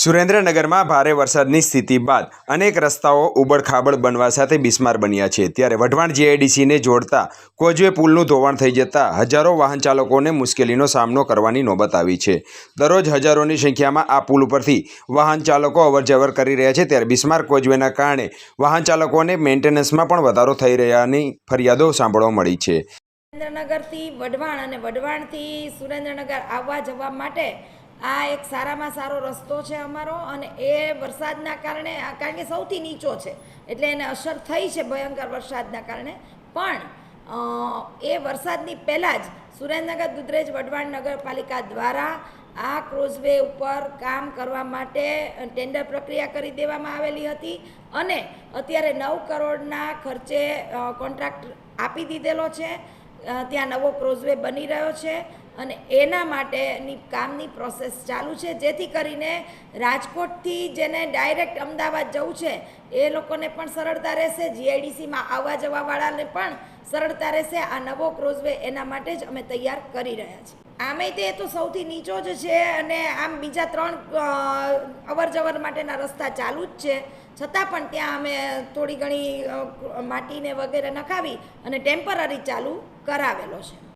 સુરેન્દ્રનગરમાં ભારે વરસાદની સ્થિતિ બાદ અનેક રસ્તાઓ ઉબડખાબડ બનવા સાથે બિસ્માર બન્યા છે. ત્યારે વઢવાણ જીઆઈડીસીને જોડતા કોઝવે પુલનું ધોવાણ થઈ જતા હજારો વાહન ચાલકોને મુશ્કેલીનો સામનો કરવાની નોબત આવી છે. દરરોજ હજારોની સંખ્યામાં આ પુલ ઉપરથી વાહન ચાલકો અવરજવર કરી રહ્યા છે. ત્યારે બિસ્માર કોઝવેના કારણે વાહન ચાલકોને મેન્ટેનન્સમાં પણ વધારો થઈ રહ્યાની ફરિયાદો સાંભળવા મળી છે. સુરેન્દ્રનગરથી વઢવાણ અને વઢવાણથી સુરેન્દ્રનગર આવવા જવા માટે આ એક સારામાં સારો રસ્તો છે અમારો અને એ વરસાદના કારણે કારણ કે સૌથી નીચો છે, એટલે એને અસર થઈ છે ભયંકર વરસાદના કારણે. પણ એ વરસાદની પહેલાં જ સુરેન્દ્રનગર, દુધરેજ, વઢવાણ નગરપાલિકા દ્વારા આ ક્રોઝવે ઉપર કામ કરવા માટે ટેન્ડર પ્રક્રિયા કરી દેવામાં આવેલી હતી અને અત્યારે નવ કરોડના ખર્ચે કોન્ટ્રાક્ટ આપી દીધેલો છે. ત્યાં નવો ક્રોઝવે બની રહ્યો છે. અને એના માટેની કામની પ્રોસેસ ચાલુ છે. જેથી કરીને રાજકોટથી જેને ડાયરેક્ટ અમદાવાદ જવું છે, એ લોકોને પણ સરળતા રહેશે. જીઆઈડીસીમાં આવવા જવાવાળાને પણ સરળતા રહેશે. આ નવો ક્રોઝવે એના માટે જ અમે તૈયાર કરી રહ્યા છીએ. આમે તે તો સૌથી નીચો જ છે અને આમ બીજા ત્રણ અવર જવર માટેના રસ્તા ચાલુ જ છે. છતાં પણ ત્યાં અમે થોડી ઘણી માટીને વગેરે નખાવી અને ટેમ્પરરી ચાલુ કરાવેલો છે.